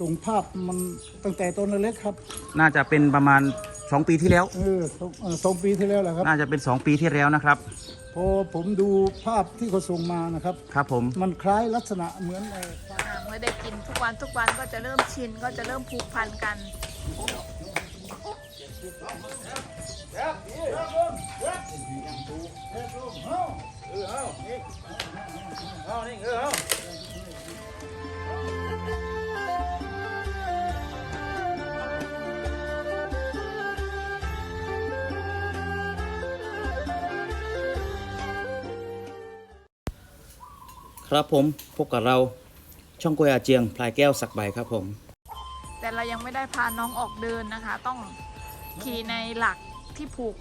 ส่งภาพมันตั้งแต่ตอนเล็กครับ น่าจะเป็นประมาณ 2 ปีที่แล้ว เออสองเอ่อสองปีที่แล้วแหละครับ น่าจะเป็น 2 ปีที่แล้วนะครับ พอผมดูภาพที่เขาส่งมานะครับ ครับผม มันคล้ายลักษณะเหมือนเอ่ออ่าเมื่อได้กินทุกวันทุกวันก็จะเริ่มชินก็จะเริ่มผูกพันกัน ครับผมพบกับเราช่องกวยอาเจียงพลายแก้วสักใบครับผม แต่เรายังไม่ได้พาน้องออกเดินนะคะ ต้องขี่ในหลักที่ผูก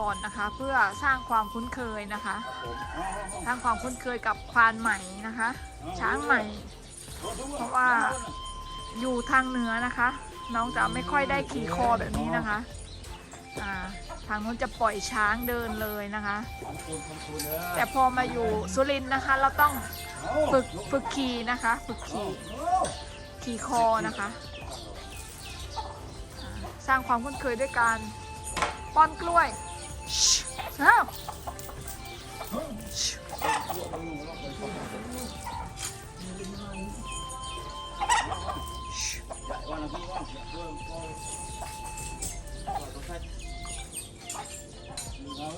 ก่อนนะคะ เพื่อสร้างความคุ้นเคยนะคะ สร้างความคุ้นเคยกับควานใหม่นะคะ ช้างใหม่ เพราะว่าอยู่ทางเหนือนะคะ น้องจะไม่ค่อยได้ขี่คอแบบนี้นะคะ อ่าทางนู้นจะปล่อยช้างเดินเลยนะคะแต่พอมาอยู่สุรินทร์นะคะ เราต้องฝึกฝึกขี่นะคะ ฝึกขี่ขี่คอนะคะอ่าสร้างความคุ้นเคยด้วยการป้อนกล้วยชิ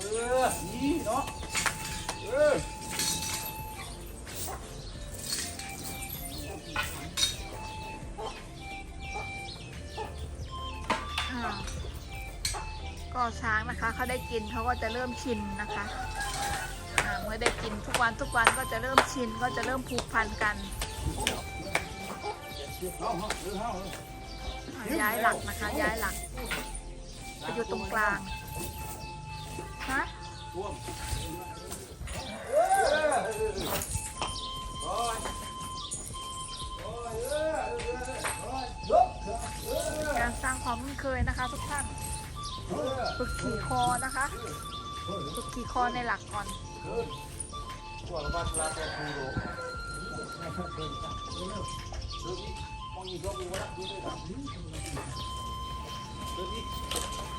อ้าวชิอ่าก็ช้างนะคะเขาได้กินเขาก็จะเริ่มชินนะคะอ่าเมื่อได้กินทุกวันทุกวันก็จะเริ่มชินก็จะเริ่มผูกพันกันอ่าย้ายหลักนะคะ ย้ายหลักไปอยู่ตรงกลางะการสร้างความคุ้นเคยนะคะทุกท่านฝึกขี่คอนะคะฝึกขี่คอในหลักก่อน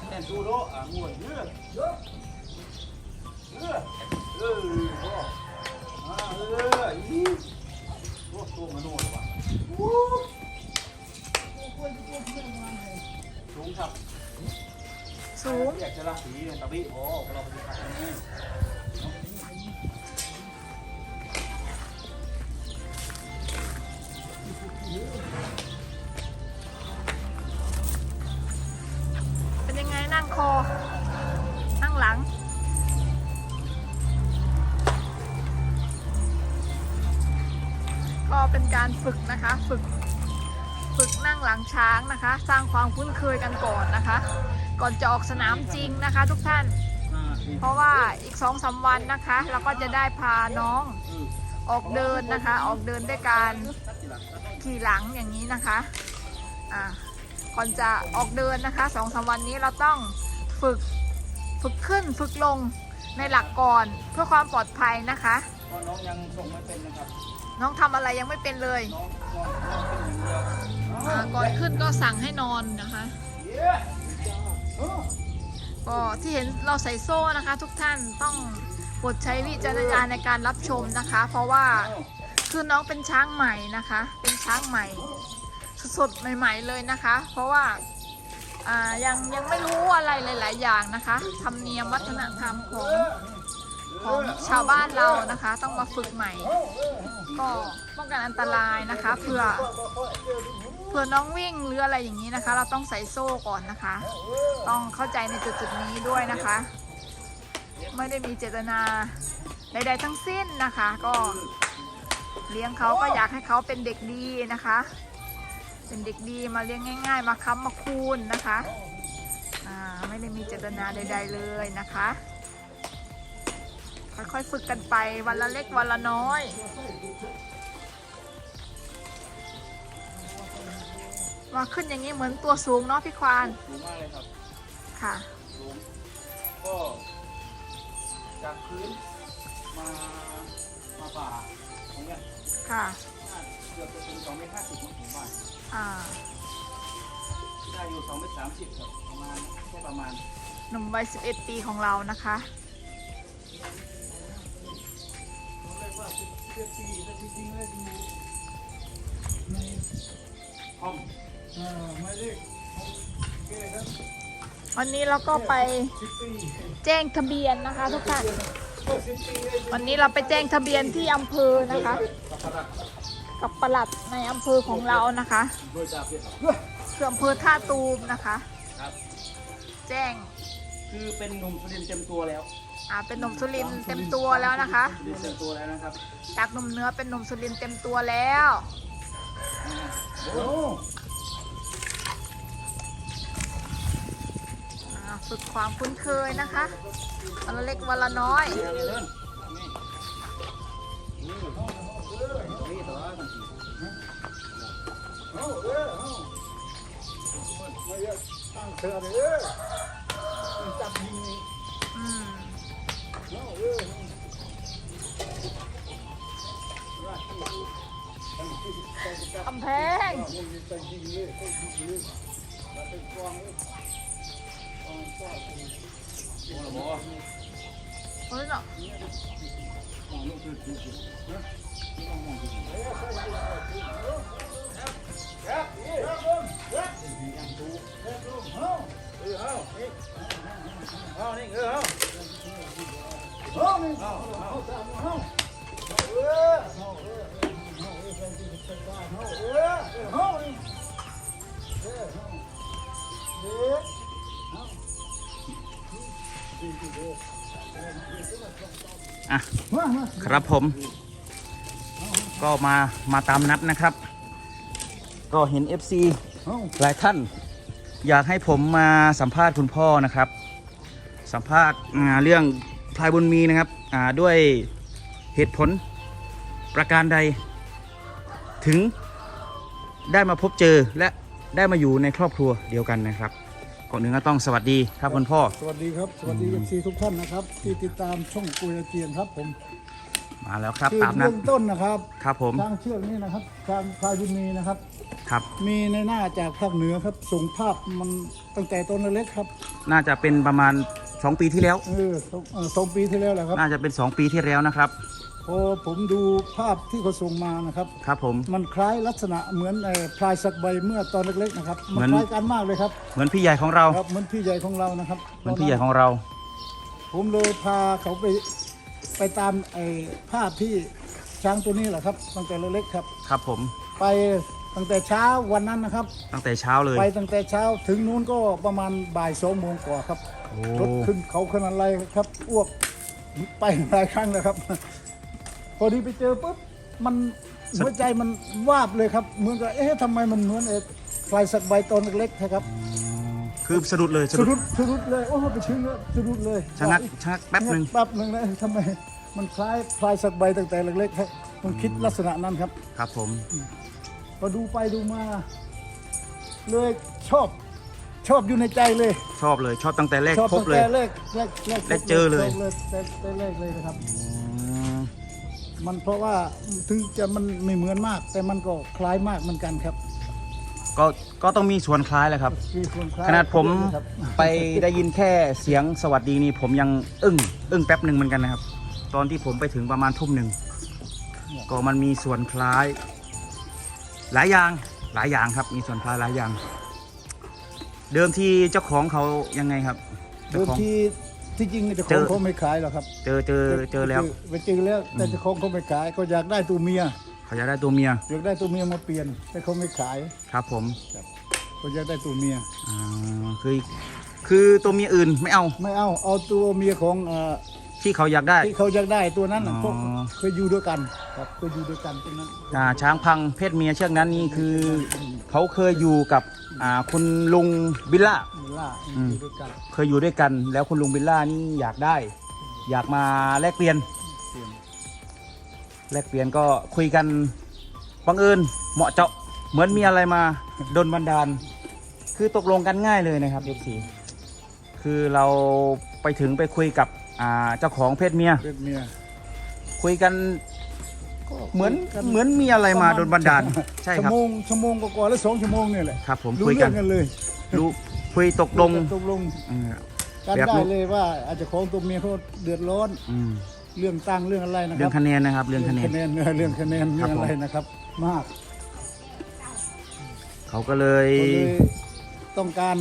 แอนดูโรอะงวยเยอะ เออเอออ่าเอออีโอ้ตัวมันโน่นว่ะสูงครับสูงอยากจะรักสีเนี่ยตะบิโอ้เราไปดูทางนี้ ฝึกนะคะ ฝึก ฝึกนั่งหลังช้างนะคะ สร้างความคุ้นเคยกันก่อนนะคะ ก่อนจะออกสนามจริงนะคะ ทุกท่าน เพราะว่าอีกสองสาวันนะคะ เราก็จะได้พาน้องออกเดินนะคะ ออกเดินด้วยการขี่หลังอย่างนี้นะคะอ่าก่อนจะออกเดินนะคะสองสามวันนี้เราต้องฝึกฝึกขึ้นฝึกลงในหลักก่อนเพื่อความปลอดภัยนะคะพราะน้องยังส่งไม่เป็นนะครับ น้องทำอะไรยังไม่เป็นเลยน้องน้องน้องเป็นอย่างเดียวอ่าก่อนขึ้นก็สั่งให้นอนนะคะ ก็ที่เห็นเราใส่โซ่นะคะ ทุกท่านต้องโปรดใช้วิจารณญาณในการรับชมนะคะ เพราะว่าคือน้องเป็นช้างใหม่นะคะ เป็นช้างใหม่ สดๆใหม่ ๆเลยนะคะ เพราะว่าอ่ายังยังไม่รู้อะไรหลาย ๆ อย่างนะคะธรรมเนียมวัฒนธรรมของของชาวบ้านเรานะคะ ต้องมาฝึกใหม่ ก็ป้องกันอันตรายนะคะเผื่อเผื่อน้องวิ่งหรืออะไรอย่างนี้นะคะ เราต้องใส่โซ่ก่อนนะคะ ต้องเข้าใจในจุดๆนี้ด้วยนะคะ ไม่ได้มีเจตนาใดๆทั้งสิ้นนะคะ ก็เลี้ยงเขาก็อยากให้เขาเป็นเด็กดีนะคะ เป็นเด็กดีมาเลี้ยงง่าย ๆ มาค้ำมาคูนนะคะไม่ได้มีเจตนาใด ๆเลยนะคะ ค่อยๆฝึกกันไปวันละเล็กวันละน้อยมาขึ้นอย่างนี้เหมือนตัวสูงเนาะพี่ควานสูงมากเลยครับ ค่ะสูงก็จากพื้นมามาป่าตรงเนี้ยค่ะปกือบจะถึงสองเมตรห้าสิบของผมบ้านอ่าได้อยู่สองเมตรสามสิบครับประมาณแค่ประมาณหนุ่มวัย11ปีของเรานะคะเรียกว่าสิบเจ็ดปีแต่จริงๆแล้วอยู่ในห้องเอ่อหมายเลขของแกครับ วันนี้เราก็ไปสิบปีแจ้งทะเบียนนะคะทุกท่านก็สิบปีเลยวันนี้เราไปแจ้งทะเบียนที่อำเภอนะคะ กับปลัดในอำเภอของเรานะคะโดยจากเพียรคืออำเภอท่าตูมนะคะครับแจ้ง คือเป็นหนุ่มสุรินทร์เต็มตัวแล้ว อ่าเป็นหนุ่มสุรินทร์เต็มตัวแล้วนะคะสุรินทร์เต็มตัวแล้วนะครับจากหนุ่มเนื้อเป็นหนุ่มสุรินทร์เต็มตัวแล้ว โอ้อ่าฝึกความคุ้นเคยนะคะวันละเล็กวันละน้อยนี่เดินนี่นี่นี่ต่อทันทีเอาเออเอาไม่อยากตั้งเธอเลยเออมันจับยิง กำแพงมันมีใจยิงเลยใจยิงเลยแล้วเป็นกองเลยกองก็โอ้โหเฮ้ยเนาะเอานี่เออเอาเอะครับผม ก็มามาตามนัดนะครับ ก็เห็น FC หลายท่าน อยากให้ผมมาสัมภาษณ์คุณพ่อนะครับ สัมภาษณ์เรื่อง พลายบุญมีนะครับอ่าด้วยเหตุผลประการใด ถึงได้มาพบเจอและได้มาอยู่ในครอบครัวเดียวกันนะครับก่อนอื่นก็ต้องสวัสดีครับคุณพ่อ สวัสดีครับ สวัสดีเอฟซีทุกท่านนะครับ ที่ติดตามช่องกุยอาเจียนครับผม มาแล้วครับคือตามนัดเบื้องต้นนะครับครับผมทางเชือกนี้นะครับทางพายุนีนะครับ ครับ มีในหน้าจากภาคเหนือครับส่งภาพมันตั้งแต่ต้นเล็กครับ น่าจะเป็นประมาณ 2ปีที่แล้ว เออสองเอ่อสองปีที่แล้วแหละครับน่าจะเป็น2ปีที่แล้วนะครับ พอผมดูภาพที่เขาส่งมานะครับ ครับผม มันคล้ายลักษณะเหมือนไอ้พลายสักใบเมื่อตอนเล็กๆนะครับมันเหมือนคล้ายกันมากเลยครับเหมือนพี่ใหญ่ของเรา ครับเหมือนพี่ใหญ่ของเรานะครับเหมือนพี่ใหญ่ของเรา ผมเลยพาเขาไปไปตามไอ้ภาพที่ช้างตัวนี้แหละครับตั้งแต่เล็กๆครับ ครับผม ไปตั้งแต่เช้าวันนั้นนะครับ ตั้งแต่เช้าเลย ไปตั้งแต่เช้าถึงนู้นก็ประมาณบ่ายสองโมงกว่าครับ โอ้รถขึ้นเขาขึ้นอะไรครับอ้วกไปหลายครั้งแล้วครับ พอดีไปเจอปุ๊บมันหัวใจมันวาบเลยครับเหมือนกับเอ๊ะทำไมมันเหมือนไอ้ไฟสักใบตอนเล็กๆนะครับคือสะดุดเลยสะสะดุดุดดสะดุดเลยโอ้ไปชื้นแล้วสะดุดเลยชะงักชะงักแป๊บหนึ่งแป๊บหนึ่งเลยทำไมมันคล้ายพลายสักใบตั้งแต่เล็กๆครับผมคิดลักษณะนั้นครับ ครับผม พอดูไปดูมา เลยชอบ ชอบอยู่ในใจเลย ชอบเลยชอบตั้งแต่แรกชอบพบตั้งเลย แต่แรกแรกแรกและเจอเลยชบเลยแต่แต่แรกเลยนะครับ อืมมันเพราะว่าถึงจะมันไม่เหมือนมาก แต่มันก็คล้ายมากเหมือนกันครับก็ก็ต้องมีส่วนคล้ายแหละครับ มีส่วนคล้ายขนาดผมครับไปได้ยินแค่เสียงสวัสดีนี่ผมยังอึ้งอึ้งแป๊บหนึ่งเหมือนกันนะครับ ตอนที่ผมไปถึงประมาณทุ่มหนึ่งก็มันมีส่วนคล้าย หลายอย่างหลายอย่างครับ มีส่วนคล้ายหลายอย่าง เดิมทีเจ้าของเขายังไงครับเดิเจ้ามของ ทีที่จริงเจ้าขเจองอ เขาไม่ขายหรอกครับเจอเจอเจอแล้วไปเจอแล้วแต่เจ้าของเขาไม่ขายก็อยากได้ตัวเมียเขาอยากได้ตัวเมียอยากได้ตัวเมียมาเปลี่ยน แต่เขาไม่ขายครับผมเขาอยากได้ตัวเมีย อ่าคือคือตัวเมียอื่นไม่เอาไม่เอาเอาตัวเมียของเอ่อที่เขาอยากได้ ที่เขาอยากได้ตัวนั้นน่ะอ๋อ พวกเคยอยู่ด้วยกันครับเคยอยู่ด้วยกันตรงนั้นอ่าช้างพังเพศเมียเชือกนั้นนี่คือเขาเคยอยู่กับ อ่าคุณลุงบิลล่ามิล่าอืม อยู่ด้วยกันเคยอยู่ด้วยกันแล้วคุณลุงบิลล่านี่อยากได้ อยากมาแลกเปลี่ยนเปลี่ยนแลกเปลี่ยนก็คุยกันบังเอิญเหมาะเจาะเหมือนมีอะไรมาดนบันดาล คือตกลงกันง่ายเลยนะครับเอฟซีคือเราไปถึงไปคุยกับอ่าเจ้าของเพศเมียเป็นเมียคุยกัน ก็เหมือนคุยกัเหมือนมีอะไรมาโดนบันดาล ใช่ครับชั่วโมงชั่วโมงกว่าๆแล้วสองชั่วโมงเนี่ยแหละครับผมรู้คุยกัเรื่อนงกันเลยรู้คุยตกลงตกลงเออกันแบบได้รู้เลยว่าอาจจะของตัวเมียเขาเดือดร้อนอืมเรื่องตั้งเรื่องอะไรนะคเรื่อรังคะแนนนะครับ เรื่องคะแนน เรื่องเรื่องคะแนนครัเรื่บองอะไรผมนะครับ มากเขาก็เลย ก็เลยต้องการ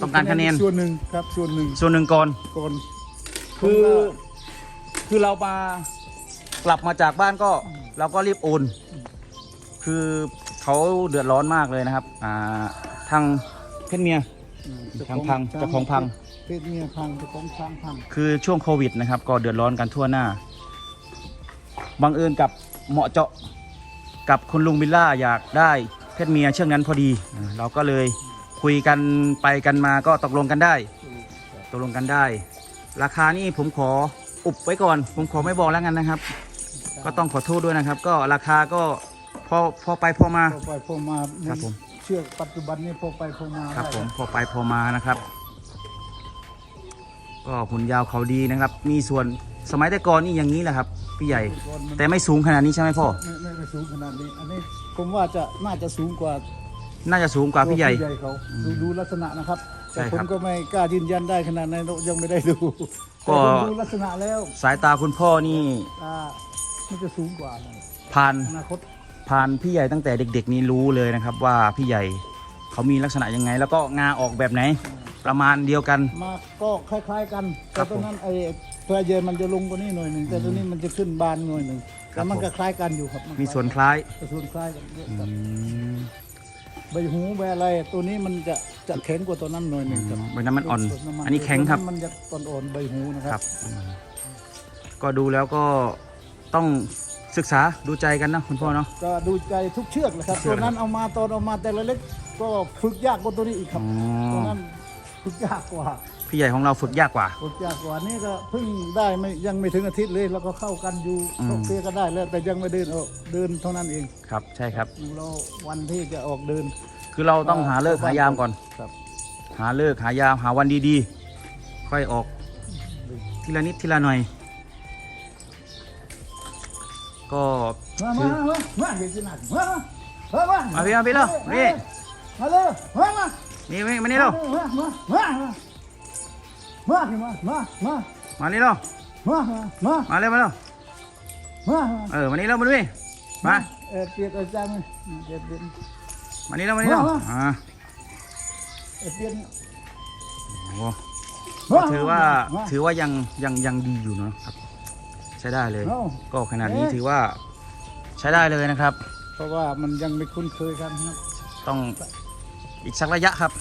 ต้องการคะแนน ส่วนหนึ่งครับส่วนหนึ่งส่วนหนึ่งก่อนก่อน คือ คือเรามาก ลับมาจากบ้านก็เราก็รีบโอนคือเขาเดือดร้อนมากเลยนะครับ อ่าทางเพชรเมียอืมพังพังเจ้าของพัง เพศเมียพังเจ้าของช้างพังคือช่วงโควิดนะครับ ก็เดือดร้อนกันทั่วหน้า บังเอิญกับเหมาะเจาะกับคุณลุงบิลล่าอยากได้เพชรเมียเชือกนั้นพอดีอ่าเราก็เลยคุยกันไปกันมาก็ตกลงกันได้ ตกลงกันได้ ราคานี่ผมขออุบไว้ก่อน ผมขอไม่บอกแล้วกันนะครับ ก็ต้องขอโทษด้วยนะครับ ก็ราคาก็พอพอไปพอมา พอไปพอมาครับผม เชือกปัจจุบันนี้พอไปพอมาครับได้ผมพอไปพอมานะครับ ก็หุ่นยาวเขาดีนะครับ มีส่วนสมัยแต่ก่อนนี่อย่างนี้แหละครับพี่ใหญ่ก่อนมันแต่ไม่สูงขนาดนี้ใช่ไหมพ่อ ไม่ไม่ไม่สูงขนาดนี้ อันนี้ผมว่าจะน่าจะสูงกว่าน่าจะสูงกว่าพี่ใหญ่ ตัวเขาดูดูลักษณะนะครับ ใช่แต่คผรัมบก็ไม่กล้ายืนยันได้ขนาดนั้นยังไม่ได้ดูก็ แต่ผมดูลักษณะแล้วสายตาคุณพ่อนี่อ่า มันจะสูงกว่าหน่อยผ่านอนาคตผ่านพี่ใหญ่ตั้งแต่เด็ก ๆ นี่รู้เลยนะครับ ว่าพี่ใหญ่เขามีลักษณะยังไง แล้วก็งาออกแบบไหน ประมาณเดียวกัน มาก็คล้าย ๆกันครัแต่บตรงนั้นไอ้ตัวเยนมันจะลงกว่านี้หน่อยหนึ่งแต่ตัวนี้มันจะขึ้นบานหน่อยหนึ่งครัแต่บมันผมก็คล้ายกันอยู่ครับมีส่วนคล้ายแต่ส่วนคล้ายกันเยอะอืครับมใบหูใบอะไรตัวนี้มันจะจะแข็งกว่าตัวนั้นหน่อยหนึ่งครับใบนั้นมันอ่อนส่วำมัอันนี้แข็งครับตัวนั้นมันจะอ่อนๆใบหูนะคครัรับบอืมก็ดูแล้วก็ ต้องศึกษาดูใจกันนะคุณพ่อเนาะ ก็ดูใจทุกเชือกเลยครับ เชือกตัวนั้นเอามาตอนเอามาแต่ละเล็กก็ฝึกยากกว่าตัวนี้อีกครับอ๋ตัวอนั้นฝึกยากกว่าพี่ใหญ่ของเราฝึกยากกว่า ฝึกยากกว่านี่ก็เพิ่งได้ไม่ยังไม่ถึงอาทิตย์เลย แล้วก็เข้ากันอยู่อืม เข้าเคลียร์ก็ได้แล้วแต่ยังไม่เดินออกเดินเท่านั้นเองครับ ใช่ครับ เราวันที่จะออกเดินคือเราต้องหาเลิกษ์หายามก่อน ครับหาเลิกษ์หายามหาวันดีๆ ค่อยออก ทีละนิดทีละหน่อย ก็มาถืมาอมามาเดี๋ยวจะนัดมามามาเอาพี่เอาพี่เร็วนี่มาเลยมามานี่มามานี่เร็วมามามามามามามามานี่เร็วมามามาเร็วมาเร็วมาเออมานี่เร็วมาดูดิมาเออเปลี่ยนอาจารย์มั้ยเปลี่ยนเปลี่ยนมานี่เร็วมานี่เร็วมาอ่าเออเปลี่ยนโอ้ก็ถือว่าถือว่ายังยังยังดีอยู่เนาะครับ ใช้ได้เลย เอ้า ก็ขนาดนี้ถือว่าใช้ได้เลยนะครับ เพราะว่ามันยังไม่คุ้นเคยกันครับต้องอีกสักระยะครับ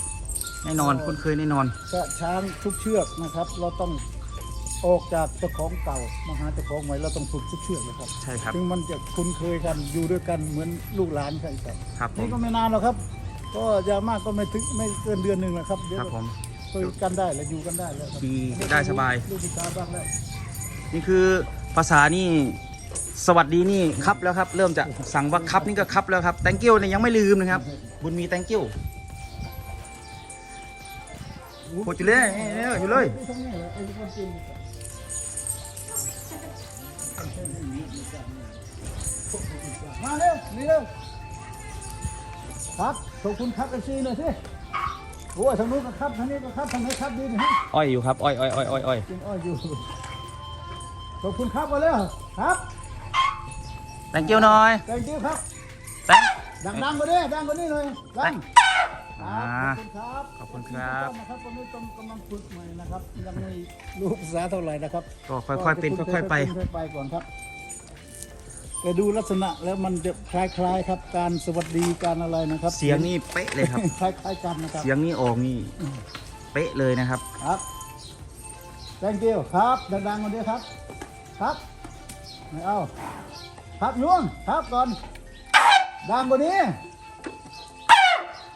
แน่นอนคุ้นเคยแน่นอน ก็ช้างทุกเชือกนะครับ เราต้องออกจากเจ้าของเก่ามาหาเจ้าของใหม่เราต้องฝึกทุกเชือกนะครับใช่ครับถึงมันจะคุ้นเคยกันอยู่ด้วยกันเหมือนลูกหลานกันครับครับผมนี่ก็ไม่นานหรอกครับ ก็อยางมากก็ไม่ถึงไม่เกินเดือนหนึ่งนะครับเดี๋ยวครับผมคุยกันได้แล้วอยู่กันได้แล้วครับดีได้สบาย ลูกพิการบ้างแล้วนี่คือ ภาษานี่สวัสดีนี่ครับแล้วครับเริ่มจะสั่งว่าครับนี่ก็ครับแล้วครับ thank you เนี่ยยังไม่ลืมนะครับ บุญมี thank you พูดอยู่เลยเนี่ยอยู่เลยไอ้ทั้งนี้เหรอไอ้คนจีนมาเร็วนี่เร็วครับขอบคุณครับกันซีหน่อยสิโอ้ยทางนู้นก็ครับทางนี้ก็ครับทางไหนครับดีหน่อยฮะอ้อยอยู่ครับอ้อยอ้อยอ้อยอ้อยอ้อยกินอ้อยอยู่ ขอบคุณครับมาเลยครับ thank you หน่อย แตงกิ้วครับ thank ดังๆกว่านี้ดังกว่านี้เลยดังอ่าครับขอบคุณครับขอบคุณนะครับตอนนี้กำกำลังฝึกใหม่นะครับ ยังไม่รู้ภาษาเท่าไหร่นะครับก็ค่อยๆเป็นค่อยๆไป ค่อยๆไปก่อนครับแต่ดูลักษณะแล้วมันจะคล้ายๆครับ การสวัสดีการอะไรนะครับเสียงนี่เป๊ะเลยครับ คล้ายๆกันนะครับ เสียงนี่ออกนี่เป๊ะเลยนะครับครับ thank you ครับ ดังๆกว่านี้ครับ ครับไม่เอาครับนุ่นครับก่อนดังกว่านี้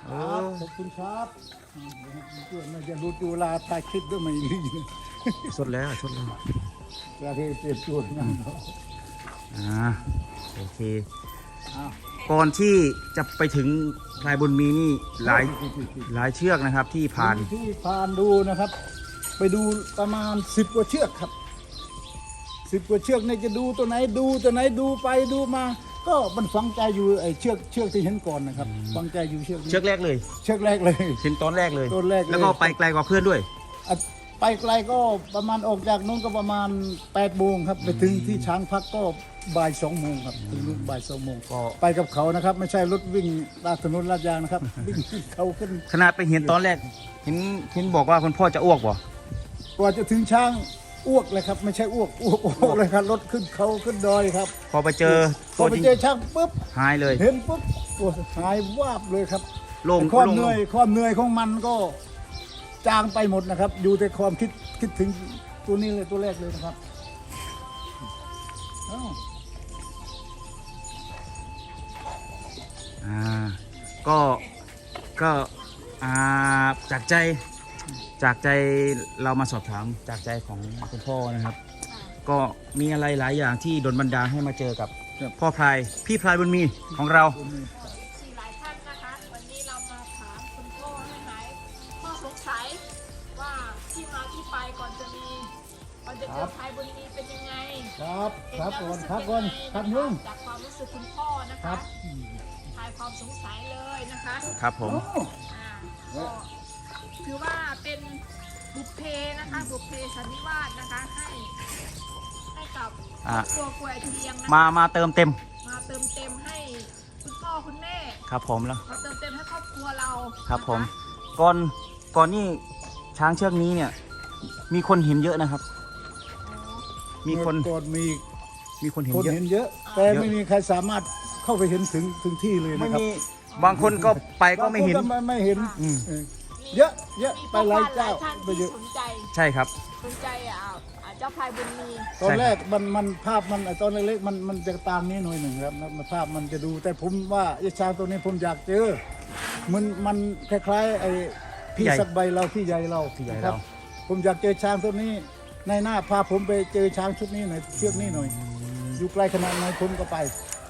ครับขอบคุณครับอืมเพื่อนน่าจะรู้ตัวลาถ่ายคลิปด้วยไม่รีนะสดแล้วสดแล้วประเทศเปลี่ยนตัวงานเราอ่าโอเคอ้าวก่อนที่จะไปถึงพลายบุญมีนี่หลายหลายเชือกนะครับที่ผ่านที่ผ่านดูนะครับ ไปดูประมาณสิบกว่าเชือกครับ สิบกว่าเชือกเนี่ยจะดูตัวไหนดูตัวไหนดูไปดูมา ก็มันฝังใจอยู่ไอ้เชือกเชือกที่เห็นก่อนนะครับฝังใจอยู่เชือกนี้เชือกแรกเลยเชือกแรกเลย เห็นตอนแรกเลย ตอนแรกเลย แล้วก็ไปไกลกว่าเพื่อนด้วย อะไปไกลก็ประมาณออกจากนู้นก็ประมาณ8ปดโมงครับไปถึงที่ช้างพักก็บ่ายสองโมงครับถึงนู้นบ่ายสองโมงก็ ไปกับเขานะครับ ไม่ใช่รถวิ่งลาดถนนลาดยางนะครับ วิ่งขึ้นเขาขึ้นขนาดไปเห็นตอนแรก เห็นเห็นบอกว่าคุณพ่อจะอ้วกบ่กว่าจะถึงช้าง อ้วกเลยครับ ไม่ใช่อ้วกอ้วกอ้วกเลยครับรถขึ้นเขาขึ้นดอยครับ พอไปเจอพตัอวไปจริงเจอช้างปุ๊บหายเลย เห็นปุ๊บตัวหายวาบเลยครับโล่งความโล่งเหนื่อยความเหนื่อยของมันก็จางไปหมดนะครับ อยู่แต่ความคิดคิดถึงตัวนี้เลยตัวแรกเลยนะครับอ้าวอ่าก็ก็อ่าจากใจ จากใจเรามาสอบถามจากใจของคุณพ่อนะครับ ก็มีอะไรหลายอย่างที่ดลบันดาลให้มาเจอกับพ่อพลายพี่พลายบุญมีของเราตัวนี้สี่หลายท่านนะคะ วันนี้เรามาถามคุณพ่อให้หายข้อสงสัยว่าที่มาที่ไปก่อนจะมีก่อนจะเจอพายบุญมีเป็นยังไงครับเห็ครับแล้วก่อนสึครับก่อนยังไงครับนะะลุงจากความรู้สึกคุณพ่อนะครัคะบทายความสงสัยเลยนะคะครับผมโอ้อ่าก็ ถือว่าเป็นบุพเพนะคะ บุพเพสันนิวาสนะคะ ให้ให้กับครอ่าอบครัวกล้วยเทียงนะคะมามาเติมเต็มมาเติมเต็มให้คุณพ่อคุณแม่ครับผมแล้ว มาเติมเต็มให้ครอบครัวเราครับผม นะะก่อนก่อนนี่ช้างเชือกนี้เนี่ย มีคนเห็นเยอะนะครับอ๋อมีคนก่อนมีมีคนเห็นคนเยอะ เห็นเยอะ แต่ไม่มีใครสามารถเข้าไปเห็นถึงถึงที่เลยไม่นะครับมีบางคนก็ไปก็ไม่เห็น บางคไม่ไม่เห็นอืม เออ เยอะเยอะมีไปพ่อหลายบ้านหลาเจ้ายท่านไปที่เยอะสนใจใช่ครับ สนใจอ่าอ่าเจ้าพายบุญมีตอนใช่ครับแรกมันมันภาพมันไอ้ตอนเล็กๆมันมันจะตามนี้หน่อยหนึ่งครับมันภาพมันจะดูแต่ผมว่าไอ้ช้างตัวนี้ผมอยากเจอมันมันคล้ายๆไอ้พี่สักใบเราพี่ใหญ่เราพี่ใหญ่ครัเราบผมอยากเจอช้างตัวนี้ ในหน้าพาผมไปเจอช้างชุดนี้หน่อยเชือกนี้หน่อย อยู่ไกลขนาดไหนผมก็ไป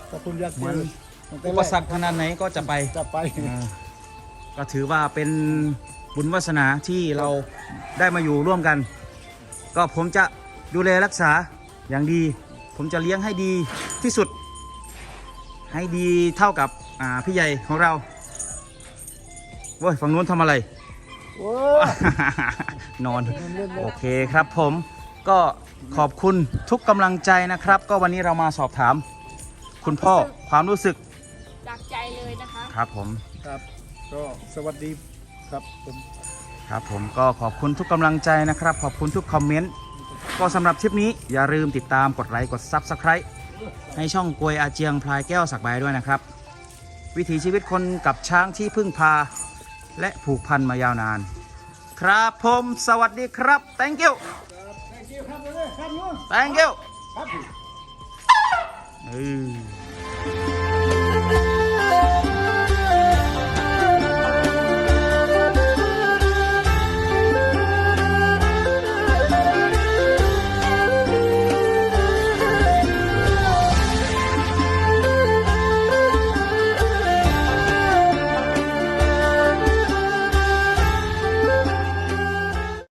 แต่ผมอยากเจอตั้งแต่อุแรปกสรรคขนาดไหนก็จะไป จะไป อ่า ก็ถือว่าเป็นบุญวาสนาที่เราได้มาอยู่ร่วมกัน ก็ผมจะดูแลรักษาอย่างดี ผมจะเลี้ยงให้ดีที่สุด ให้ดีเท่ากับอ่าพี่ใหญ่ของเราเว้ยฝั่งนู้นทำอะไรโอ้นอน โอเคครับผมก็ขอบคุณทุกกำลังใจนะครับ ก็วันนี้เรามาสอบถาม คุณพ่อความรู้สึกจากใจเลยนะคะ ครับผมครับ ก็สวัสดีครับผมครับผมก็ขอบคุณทุกกำลังใจนะครับ ขอบคุณทุกคอมเมนต์ก็สำหรับคลิปนี้อย่าลืมติดตามกดไลค์กด Subscribe ให้ช่องกวยอาเจียงพลายแก้วสักใบด้วยนะครับ วิถีชีวิตคนกับช้างที่พึ่งพา และผูกพันมายาวนาน ครับผมสวัสดีครับ thank you ครับครับครับ thank you ครับเออ